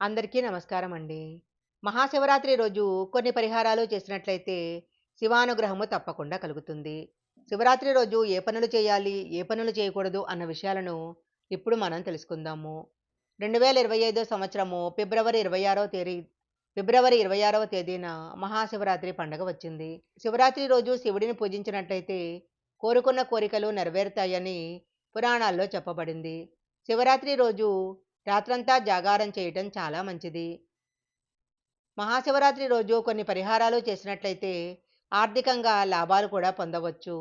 అందరికీ నమస్కారం అండి. మహాశివరాత్రి రోజు కొన్ని పరిహారాలు చేసినట్లయితే శివానుగ్రహము తప్పకుండా కలుగుతుంది. శివరాత్రి రోజు ఏ పనులు చేయాలి, ఏ పనులు చేయకూడదు అన్న విషయాలను ఇప్పుడు మనం తెలుసుకుందాము. 2025 సంవత్సరము ఫిబ్రవరి 26వ తేదీ ఫిబ్రవరి 26వ తేదీన మహాశివరాత్రి పండగ వచ్చింది. శివరాత్రి రోజు శివుడిని పూజించినట్లయితే కోరుకున్న కోరికలు నెరవేరుతాయని పురాణాల్లో చెప్పబడింది. శివరాత్రి రోజు రాత్రంతా జాగారం చేయటం చాలా మంచిది. మహాశివరాత్రి రోజు కొన్ని పరిహారాలు చేసినట్లయితే ఆర్థికంగా లాభాలు కూడా పొందవచ్చు.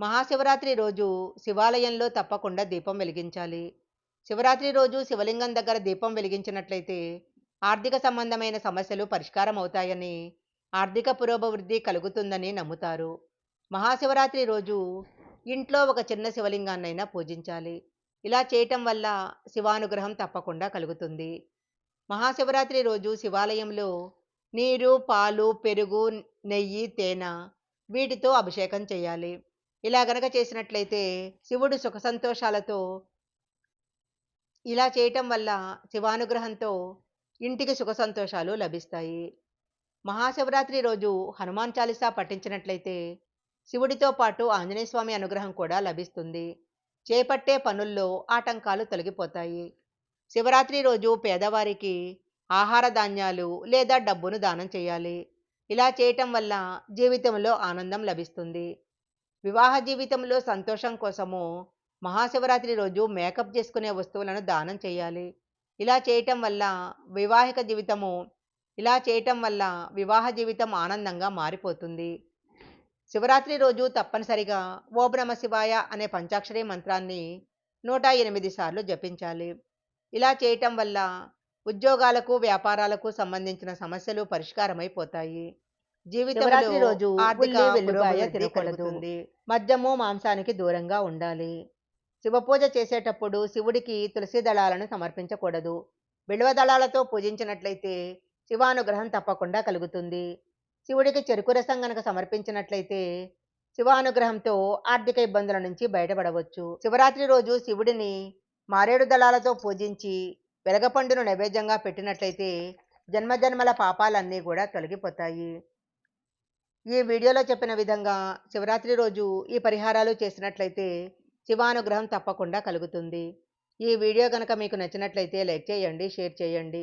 మహాశివరాత్రి రోజు శివాలయంలో తప్పకుండా దీపం వెలిగించాలి. శివరాత్రి రోజు శివలింగం దగ్గర దీపం వెలిగించినట్లయితే ఆర్థిక సంబంధమైన సమస్యలు పరిష్కారం అవుతాయని, ఆర్థిక పురోభివృద్ధి కలుగుతుందని నమ్ముతారు. మహాశివరాత్రి రోజు ఇంట్లో ఒక చిన్న శివలింగాన్నైనా పూజించాలి. ఇలా చేయటం వల్ల శివానుగ్రహం తప్పకుండా కలుగుతుంది. మహాశివరాత్రి రోజు శివాలయంలో నీరు, పాలు, పెరుగు, నెయ్యి, తేనె వీటితో అభిషేకం చేయాలి. ఇలా గనక చేసినట్లయితే శివుడు సుఖ సంతోషాలతో ఇలా చేయటం వల్ల శివానుగ్రహంతో ఇంటికి సుఖ సంతోషాలు లభిస్తాయి. మహాశివరాత్రి రోజు హనుమాన్ చాలీసా పఠించినట్లయితే శివుడితో పాటు ఆంజనేయస్వామి అనుగ్రహం కూడా లభిస్తుంది. చేపట్టే పనుల్లో ఆటంకాలు తొలగిపోతాయి. శివరాత్రి రోజు పేదవారికి ఆహార ధాన్యాలు లేదా డబ్బును దానం చేయాలి. ఇలా చేయటం వల్ల జీవితంలో ఆనందం లభిస్తుంది. వివాహ జీవితంలో సంతోషం కోసము మహాశివరాత్రి రోజు మేకప్ చేసుకునే వస్తువులను దానం చేయాలి. ఇలా చేయటం వల్ల వివాహిక జీవితము ఇలా చేయటం వల్ల వివాహ జీవితం ఆనందంగా మారిపోతుంది. శివరాత్రి రోజు తప్పనిసరిగా ఓం నమ శివాయ అనే పంచాక్షరి మంత్రాన్ని 108 సార్లు జపించాలి. ఇలా చేయటం వల్ల ఉద్యోగాలకు, వ్యాపారాలకు సంబంధించిన సమస్యలు పరిష్కారమైపోతాయి. జీవితంలో రోజు. మద్యము, మాంసానికి దూరంగా ఉండాలి. శివపూజ చేసేటప్పుడు శివుడికి తులసి దళాలను సమర్పించకూడదు. బిల్వ దళాలతో పూజించినట్లయితే శివానుగ్రహం తప్పకుండా కలుగుతుంది. శివుడికి చెరుకు రసం గనక సమర్పించినట్లయితే శివానుగ్రహంతో ఆర్థిక ఇబ్బందుల నుంచి బయటపడవచ్చు. శివరాత్రి రోజు శివుడిని మారేడు దళాలతో పూజించి వెలగపండును నైవేద్యంగా పెట్టినట్లయితే జన్మజన్మల పాపాలన్నీ కూడా తొలగిపోతాయి. ఈ వీడియోలో చెప్పిన విధంగా శివరాత్రి రోజు ఈ పరిహారాలు చేసినట్లయితే శివానుగ్రహం తప్పకుండా కలుగుతుంది. ఈ వీడియో కనుక మీకు నచ్చినట్లయితే లైక్ చేయండి, షేర్ చేయండి.